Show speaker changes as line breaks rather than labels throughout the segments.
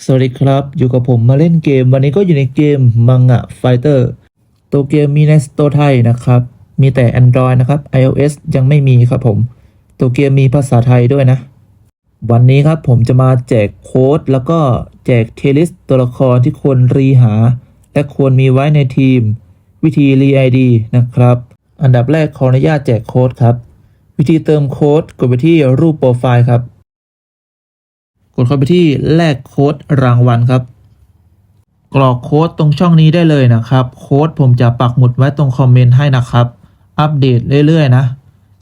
สวัสดีครับ อยู่กับผมมาเล่นเกม วันนี้ก็อยู่ในเกมมังงะไฟเตอร์ตัวเกมมีในสโตร์ไทยนะครับ มีแต่ Android นะครับ iOS ยังไม่มีครับผม ตัวเกมมีภาษาไทยด้วยนะ วันนี้ครับผมจะมาแจกโค้ด แล้วก็แจกเทลิสตัวละครที่ควรรีหา และควรมีไว้ในทีม วิธีรีไอดีนะครับ อันดับแรกขออนุญาตแจกโค้ดครับ วิธีเติมโค้ดกดไปที่รูปโปรไฟล์ครับ ดเข้าไปที่แลกโค้ดรางวัลครับ กรอกโค้ดตรงช่องนี้ได้เลยนะครับ โค้ดผมจะปักหมุดไว้ตรงคอมเมนต์ให้นะครับ อัปเดตเรื่อยๆนะ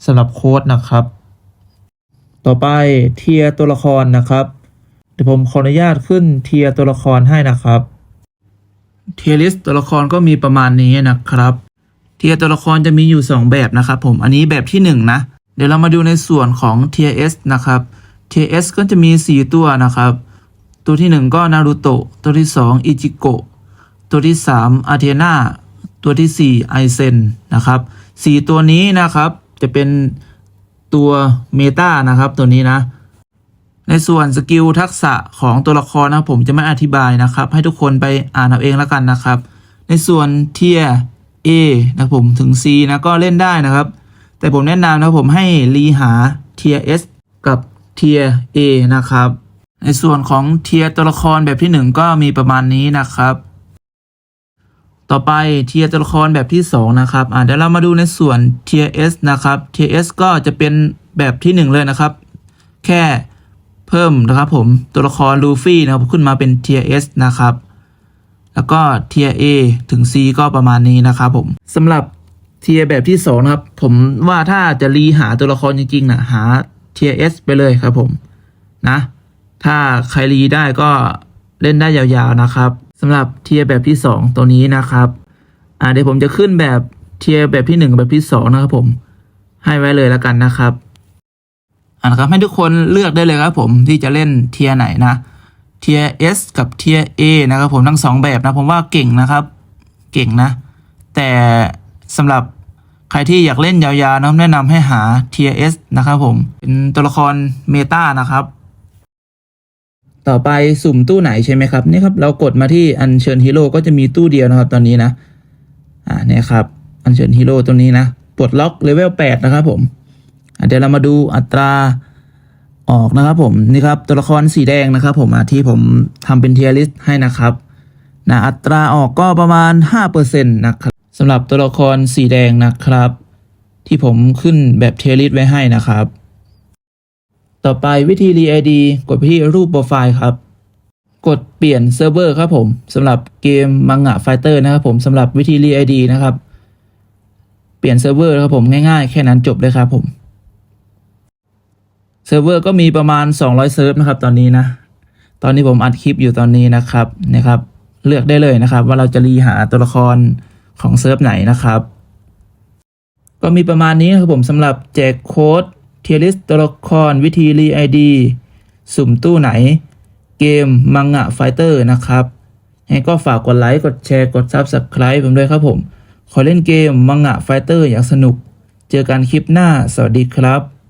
สำหรับโค้ดนะครับ ต่อไปเทียตัวละครนะครับ เดี๋ยวผมขออนุญาตขึ้นเทียตัวละครให้นะครับเทียลิสตัวละครก็มีประมาณนี้นะครับเทียตัวละครจะมีอยู่ 2 แบบนะครับผมอันนี้แบบที่ 1 นะ เดี๋ยวเรามาดูในส่วนของ TS นะครับ TS ก็จะมี 4 ตัวนะครับ ตัวที่ 1 ก็นารูโตะตัวที่ 2 อิจิโกะตัวที่ 3 อาเทนาตัวที่ 4 ไอเซนนะครับ 4 ตัวนี้นะครับจะเป็นตัวเมตานะครับตัวนี้นะ ในส่วนสกิลทักษะของตัวละครนะผมจะไม่อธิบายนะครับ ให้ทุกคนไปอ่านเอาเองแล้วกันนะครับ ในส่วนเทีย A นะผมถึง C นะก็เล่นได้นะครับ แต่ผมแนะนำนะผมให้รีหาเทีย S เทีย A นะครับ ในส่วนของเทียตัวละครแบบที่ 1 ก็มีประมาณนี้นะครับ ต่อไปเทียตัวละครแบบที่ 2 นะครับอ่าเดี๋ยวเรามาดูในส่วนเทีย S นะครับเทีย S ก็จะเป็นแบบที่ 1 เลยนะครับ แค่เพิ่มนะครับผมตัวละครลูฟี่นะครับขึ้นมาเป็นเทีย S นะครับแล้วก็เทีย A ถึง C ก็ประมาณนี้นะครับผมสำหรับเทียแบบที่2นะครับ ผมว่าถ้าจะรีหาตัวละครจริงๆนะหา ทีย S ไปเลยครับผมนะ ถ้าใครรีได้ก็เล่นได้ยาวๆนะครับสำหรับเทียแบบที่ 2 ตัวนี้นะครับอ่าเดี๋ยวผมจะขึ้นแบบเทียแบบที่ 1 แบบที่ 2 นะครับผม ให้ไว้เลยแล้วกันนะครับอ่านะครับให้ทุกคนเลือกได้เลยครับผมที่จะเล่นเทียไหนนะเทีย S กับเทีย A นะครับผมทั้งสองแบบนะผมว่าเก่งนะครับ เก่งนะ แต่สำหรับ ใครที่อยากเล่นยาวๆนะแนะนำให้หาเทีย S นะครับผม เป็นตัวละครเมตานะครับ ต่อไปสุ่มตู้ไหนใช่ไหมครับนี่ครับเรากดมาที่อัญเชิญฮีโร่ก็จะมีตู้เดียวนะครับตอนนี้นะ อ่าเนี่ยครับ อัญเชิญฮีโร่ตัวนี้นะปลดล็อกเลเวล8นะครับผมเดี๋ยวเรามาดูอัตราออกนะครับผมนี่ครับตัวละครสีแดงนะครับ ผมที่ผมทำเป็นเทียร์ลิสต์ให้นะครับนะอัตราออกก็ประมาณ5%นะครับ สำหรับตัวละครสีแดงนะครับ ที่ผมขึ้นแบบเทลิสไว้ให้นะครับ ต่อไปวิธีรีไอดีกดไปที่รูปโปรไฟล์ครับ กดเปลี่ยนเซิร์ฟเวอร์ครับผมสำหรับเกมมังงะไฟเตอร์นะครับผมสำหรับวิธีรีไอดีนะครับ เปลี่ยนเซิร์ฟเวอร์ครับผมง่ายๆ แค่นั้นจบเลยครับผมเซิร์ฟเวอร์ก็มีประมาณ 200 เซิร์ฟนะครับ ตอนนี้นะ ตอนนี้ผมอัดคลิปอยู่ตอนนี้นะครับนะครับ เลือกได้เลยนะครับ ว่าเราจะรีหาตัวละคร ของเซิร์ฟไหนนะครับ ก็มีประมาณนี้ครับผมสำหรับแจกโค้ดเทียริสตัวละครวิธีรีไอดีสุ่มตู้ไหน เกมมังงะไฟเตอร์นะครับให้ก็ฝากกดไลค์ กดแชร์ กด Subscribe ผมด้วยครับผม ขอเล่นเกมมังงะไฟเตอร์อย่างสนุก เจอกันคลิปหน้า สวัสดีครับ